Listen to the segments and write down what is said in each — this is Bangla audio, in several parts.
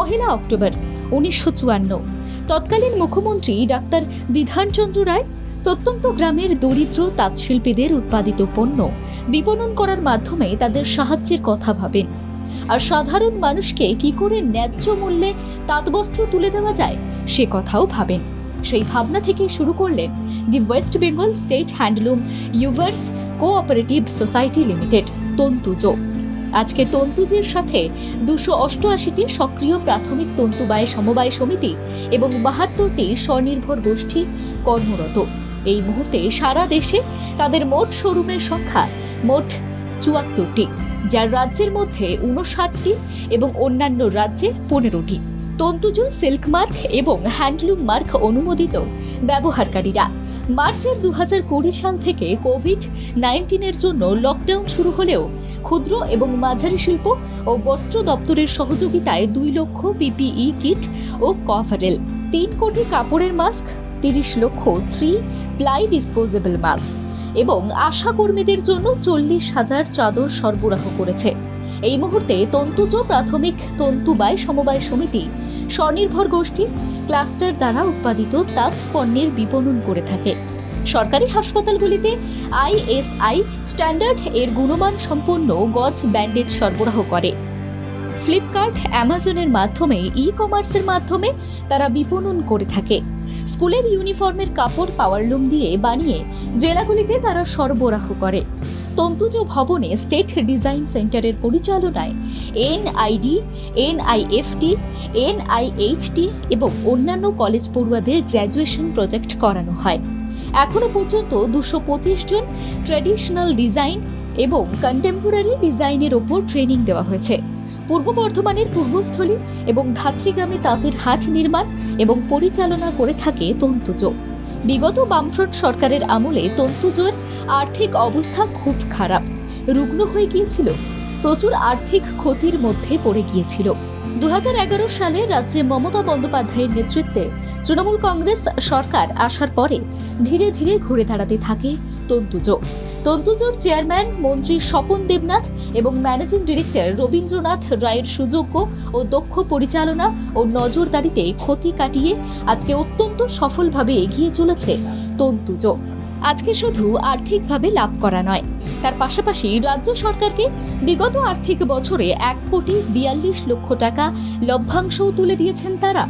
পহেলা অক্টোবর, উনিশশো চুয়ান্ন। তৎকালীন মুখ্যমন্ত্রী ডাক্তার বিধানচন্দ্র রায় প্রত্যন্ত গ্রামের দরিদ্র তাঁতশিল্পীদের উৎপাদিত পণ্য বিপণন করার মাধ্যমে তাদের সাহায্যের কথা ভাবেন। আর সাধারণ মানুষকে কি করে ন্যায্য মূল্যে তাঁতবস্ত্র তুলে দেওয়া যায়, সে কথাও ভাবেন। সেই ভাবনা থেকে শুরু করলেন the West Bengal State handloom weavers cooperative society limited, Tantuja. আজকে তন্তুজের সাথে দুশো অষ্টআশিটি সক্রিয় প্রাথমিক তন্তুবায় সমবায় সমিতি এবং বাহাত্তরটি স্বনির্ভর গোষ্ঠী কর্মরত। এই মুহূর্তে সারা দেশে তাদের মোট শোরুমের সংখ্যা মোট চুয়াত্তরটি, যার রাজ্যের মধ্যে উনষাটটি এবং অন্যান্য রাজ্যে পনেরোটি। তন্তুজ সিল্ক মার্ক এবং হ্যান্ডলুম মার্ক অনুমোদিত ব্যবহারকারীরা মার্চের দু কুড়ি সাল থেকে কোভিড নাইন্টিনের জন্য লকডাউন শুরু হলেও ক্ষুদ্র এবং মাঝারি শিল্প ও বস্ত্র দপ্তরের সহযোগিতায় দুই লক্ষ পিপিই কিট ও কভারেল, তিন কোটি কাপড়ের মাস্ক, তিরিশ লক্ষ থ্রি প্লাই ডিসপোজেবল মাস্ক এবং আশা কর্মীদের জন্য চল্লিশ হাজার চাদর সরবরাহ করেছে। এই মুহূর্তে তন্তুজ প্রাথমিক তন্তুবায় সমবায় সমিতি, স্বনির্ভর গোষ্ঠী, ক্লাস্টার দ্বারা উৎপাদিত তাঁত পণ্যের বিপণন করে থাকে। সরকারি হাসপাতালগুলিতে আইএসআই স্ট্যান্ডার্ড এর গুণমান সম্পন্ন গজ ব্যান্ডেজ সরবরাহ করে। ফ্লিপকার্ট, অ্যামাজনের মাধ্যমে ই কমার্সের মাধ্যমে তারা বিপণন করে থাকে। স্কুলের ইউনিফর্মের কাপড়, পাওয়ার লুম দিয়ে বানিয়ে জেলাগুলিতে তারা সরবরাহ করে। তন্তুজ ভবনে স্টেট ডিজাইন সেন্টারের পরিচালনায় এনআইডি, এনআইএফটি, এনআইএইচটি এবং অন্যান্য কলেজ পড়ুয়াদের গ্র্যাজুয়েশন প্রজেক্ট করানো হয়। এখনও পর্যন্ত দুশো পঁচিশ জন ট্র্যাডিশনাল ডিজাইন এবং কন্টেম্পোরারি ডিজাইনের ওপর ট্রেনিং দেওয়া হয়েছে। পূর্ব বর্ধমানের পূর্বস্থলী এবং ধাত্রীগ্রামে তাঁতের হাট নির্মাণ এবং পরিচালনা করে থাকে তন্তুজ। বিগত বামফ্রন্ট সরকারের আমলে তন্তুজোর আর্থিক অবস্থা খুব খারাপ। রুগ্ন হয়ে গিয়েছিল। প্রচুর আর্থিক ক্ষতির মধ্যে পড়ে গিয়েছিল। দু হাজার এগারো সালে রাজ্যে মমতা বন্দ্যোপাধ্যায়ের নেতৃত্বে তৃণমূল কংগ্রেস সরকার আসার পরে ধীরে ধীরে ঘুরে দাঁড়াতে থাকে তন্তুজো। তন্তুজোর চেয়ারম্যান মন্ত্রী স্বপন দেবনাথ এবং ম্যানেজিং ডিরেক্টর রবীন্দ্রনাথ রায়ের সুযোগ্য ও দক্ষ পরিচালনা ও নজরদারিতে ক্ষতি কাটিয়ে আজকে অত্যন্ত সফলভাবে এগিয়ে চলেছে তন্তুজো। আজকে শুধু আর্থিকভাবে লাভ করা নয়, তার পাশাপাশি রাজ্য সরকারকে বিগত আর্থিক বছরে এক কোটি বিয়াল্লিশ লক্ষ টাকা লভ্যাংশও তুলে দিয়েছেন তারা।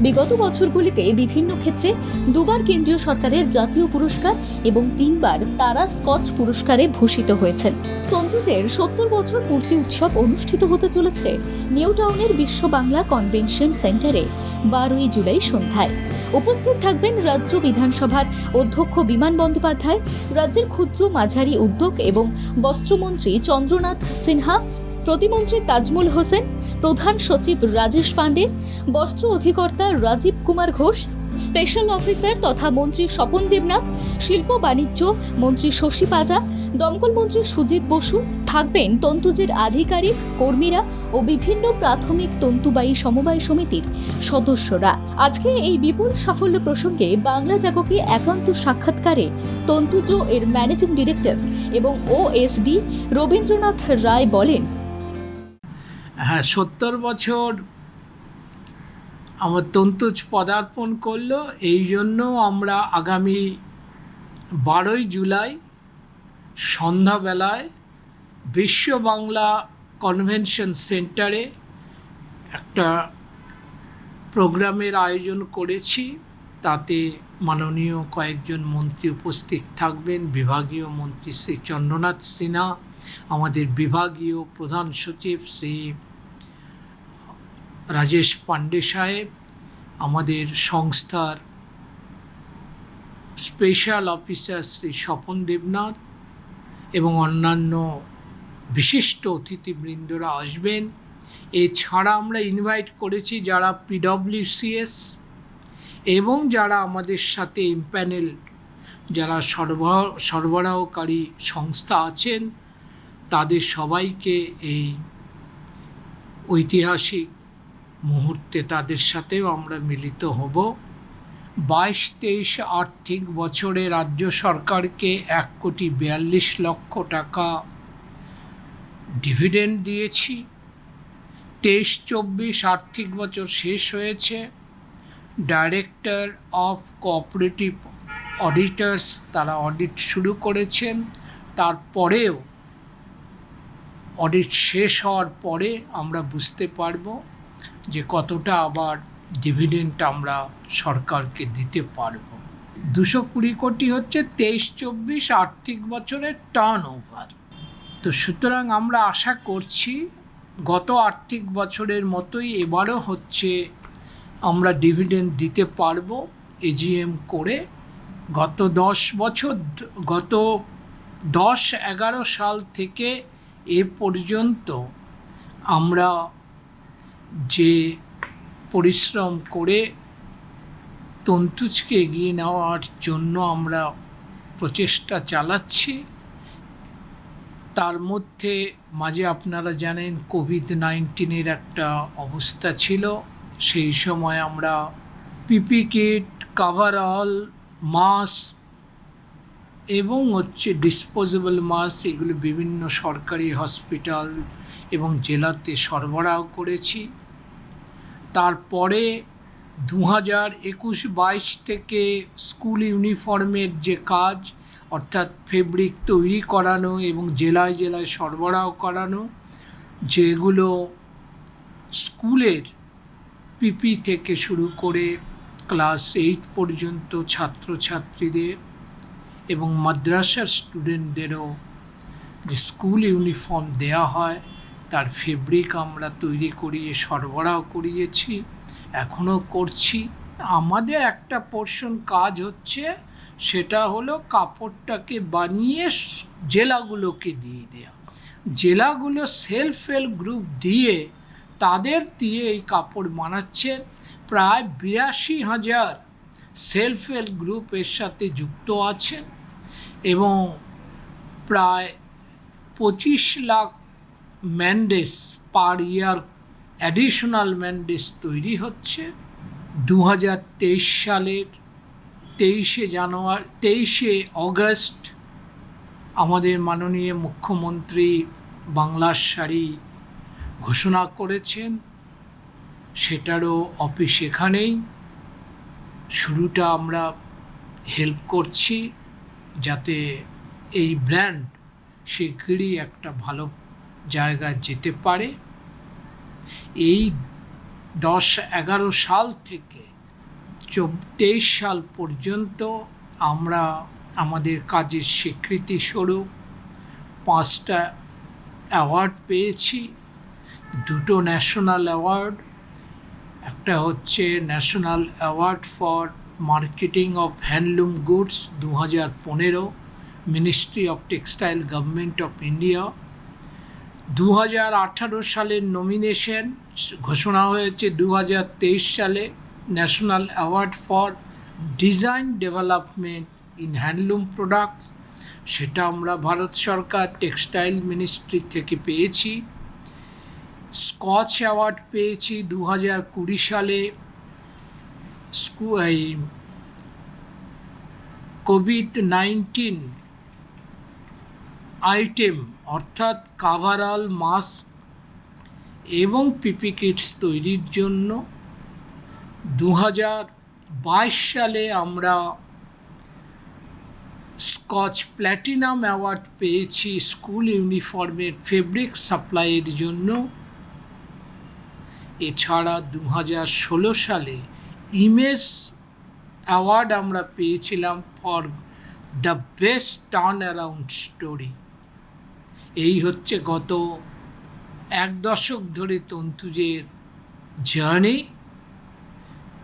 বিগত বছরগুলিতে বিভিন্ন ক্ষেত্রে দুবার কেন্দ্রীয় সরকারের জাতীয় পুরস্কার এবং তিনবার তারা স্কচ পুরস্কারে ভূষিত হয়েছেন। তন্তুজের সত্তর বছর পূর্তি উৎসব অনুষ্ঠিত হতে চলেছে নিউ টাউনের বিশ্ব বাংলা কনভেনশন সেন্টারে বারোই জুলাই সন্ধ্যায়। উপস্থিত থাকবেন রাজ্য বিধানসভার অধ্যক্ষ বিমান বন্দ্যোপাধ্যায়, রাজ্যের ক্ষুদ্র মাঝারি উদ্যোগ এবং বস্ত্রমন্ত্রী চন্দ্রনাথ সিনহা, প্রতিমন্ত্রী তাজমুল হোসেন প্রধান সচিব রাজেশ পাণ্ডে, বস্ত্র অধিকর্তা রাজীব কুমার ঘোষ স্পেশাল অফিসার তথা মন্ত্রী স্বপন দেবনাথ, শিল্প বাণিজ্য মন্ত্রী শশী পাজা, দমকল মন্ত্রী সুজিত বসু থাকবেন তন্তুজের আধিকারিক, কর্মীরা ও বিভিন্ন প্রাথমিক তন্তুবায়ী সমবায় সমিতির সদস্যরা। আজকে এই বিপুল সাফল্য প্রসঙ্গে বাংলা জাগকে একান্ত সাক্ষাৎকারে তন্তুজ এর ম্যানেজিং ডিরেক্টর এবং ওএসডি রবীন্দ্রনাথ রায় বলেন হ্যাঁ সত্তর বছর আমার তন্তুজ পদার্পণ করল, এই জন্য আমরা আগামী বারোই জুলাই সন্ধ্যাবেলায় বিশ্ব বাংলা কনভেনশন সেন্টারে একটা প্রোগ্রামের আয়োজন করেছি। তাতে মাননীয় কয়েকজন মন্ত্রী উপস্থিত থাকবেন। বিভাগীয় মন্ত্রী শ্রী চন্দ্রনাথ সিনহা, আমাদের বিভাগীয় প্রধান সচিব শ্রী রাজেশ পান্ডে সাহেব, আমাদের সংস্থার স্পেশাল অফিসার শ্রী স্বপন দেবনাথ এবং অন্যান্য বিশিষ্ট অতিথিবৃন্দরা আসবেন। এছাড়া আমরা ইনভাইট করেছি যারা পিডব্লিউসিএস এবং যারা আমাদের সাথে ইম্প্যানেল যারা সরবরাহ, সরবরাহকারী সংস্থা আছেন, তাদের সবাইকে এই ঐতিহাসিক মুহূর্তে তাদের সাথেও আমরা মিলিত হব। বাইশ তেইশ আর্থিক বছরে রাজ্য সরকারকে এক কোটি বিয়াল্লিশ লক্ষ টাকা ডিভিডেন্ড দিয়েছি। তেইশ চব্বিশ আর্থিক বছর শেষ হয়েছে। ডাইরেক্টর অফ কোঅপারেটিভ অডিটার্স তারা অডিট শুরু করেছেন। তারপরেও অডিট শেষ হওয়ার পরে আমরা বুঝতে পারব যে কতটা আবার ডিভিডেন্ট আমরা সরকারকে দিতে পারব। দুশো কুড়ি কোটি হচ্ছে তেইশ, চব্বিশ আর্থিক বছরের টার্ন ওভার তো সুতরাং আমরা আশা করছি গত আর্থিক বছরের মতোই এবারও হচ্ছে আমরা ডিভিডেন্ড দিতে পারব এজিএম করে। গত দশ বছর, গত দশ, এগারো সাল থেকে এ পর্যন্ত আমরা যে পরিশ্রম করে তন্তুজকে এগিয়ে নেওয়ার জন্য আমরা প্রচেষ্টা চালাচ্ছি। তার মধ্যে মাঝে আপনারা জানেন কোভিড নাইন্টিনের একটা অবস্থা ছিল। সেই সময় আমরা পিপি কিট, কাভারঅল, মাস্ক এবং হচ্ছে ডিসপোজেবল মাস্ক এগুলো বিভিন্ন সরকারি হসপিটাল এবং জেলাতে সরবরাহ করেছি। তারপরে দু হাজার একুশ বাইশ থেকে স্কুল ইউনিফর্মের যে কাজ, অর্থাৎ ফেব্রিক তৈরি করানো এবং জেলায় জেলায় সরবরাহ করানো, যেগুলো স্কুলের পিপি থেকে শুরু করে ক্লাস এইট পর্যন্ত ছাত্রছাত্রীদের এবং মাদ্রাসার স্টুডেন্টদেরও যে স্কুল ইউনিফর্ম দেয়া হয় তার ফেব্রিক আমরা তৈরি করিয়ে, সরবরাহ করিয়েছি, এখনও করছি। আমাদের একটা পোর্শন কাজ হচ্ছে, সেটা হলো কাপড়টাকে বানিয়ে জেলাগুলোকে দিয়ে দেওয়া জেলাগুলো সেলফ হেল্প গ্রুপ দিয়ে তাদের দিয়ে এই কাপড় বানাচ্ছে। প্রায় বিরাশি হাজার সেলফ হেল্প গ্রুপ এর সাথে যুক্ত আছেন এবং প্রায় পঁচিশ lakh mandays per year additional mandays তৈরি হচ্ছে। দু হাজার তেইশ সালের তেইশে জানুয়ারি, তেইশে অগস্ট আমাদের মাননীয় মুখ্যমন্ত্রী বাংলার শাড়ি ঘোষণা করেছেন। সেটারও অফিস এখানেই। শুরুটা আমরা হেল্প করছি যাতে এই ব্র্যান্ড শিগগিরই একটা ভালো জায়গায় যেতে পারে। এই দশ এগারো সাল থেকে তেইশ সাল পর্যন্ত আমরা আমাদের কাজের স্বীকৃতি স্বরূপ পাঁচটা অ্যাওয়ার্ড পেয়েছি। দুটো ন্যাশনাল অ্যাওয়ার্ড, একটা হচ্ছে national award for marketing of handloom goods দু হাজার পনেরো, ministry of textile government of India. দু হাজার আঠারো সালের নমিনেশন ঘোষণা হয়েছে। দু হাজার তেইশ সালে national award for design development in handloom product সেটা আমরা ভারত সরকার টেক্সটাইল মিনিস্ট্রি থেকে পেয়েছি। স্কচ অ্যাওয়ার্ড পেয়েছি দু হাজার কুড়ি সালে। স্কু এই কোভিড নাইন্টিন আইটেম, অর্থাৎ কাভারঅল মাস্ক এবং পিপি কিটস তৈরির জন্য দু বাইশ সালে আমরা স্কচ প্ল্যাটিনাম অ্যাওয়ার্ড পেয়েছি স্কুল ইউনিফর্মের ফেব্রিক সাপ্লাইয়ের জন্য। এছাড়া দু হাজার ষোলো সালে ইমেজ অ্যাওয়ার্ড আমরা পেয়েছিলাম for the best turn around story. এই হচ্ছে গত এক দশক ধরে তন্তুজের জার্নি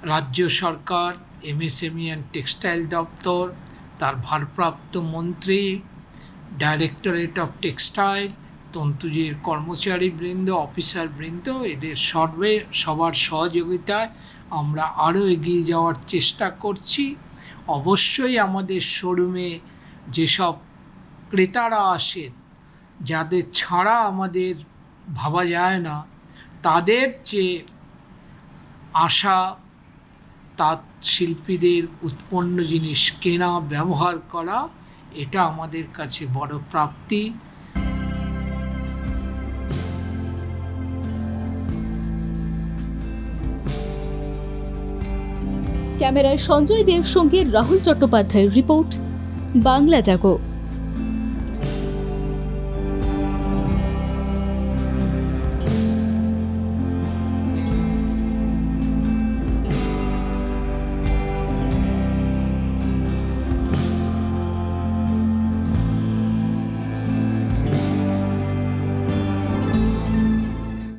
রাজ্য সরকার এমএসএমই অ্যান্ড টেক্সটাইল দপ্তর, তার ভারপ্রাপ্ত মন্ত্রী ডাইরেক্টরেট অফ টেক্সটাইল তন্তুজের কর্মচারী বৃন্দ অফিসার বৃন্দ, এদের সর্বে, সবার সহযোগিতায় আমরা আরও এগিয়ে যাওয়ার চেষ্টা করছি। অবশ্যই আমাদের শোরুমে যেসব ক্রেতারা আসেন যাদের ছাড়া আমাদের ভাবা যায় না, তাদের যে আশা তাঁত শিল্পীদের উৎপন্ন জিনিস কেনা, ব্যবহার করা, এটা আমাদের কাছে বড় প্রাপ্তি। ক্যামেরায় সঞ্জয় দেব সঙ্গে রাহুল চট্টোপাধ্যায়ের রিপোর্ট, বাংলা জাগো।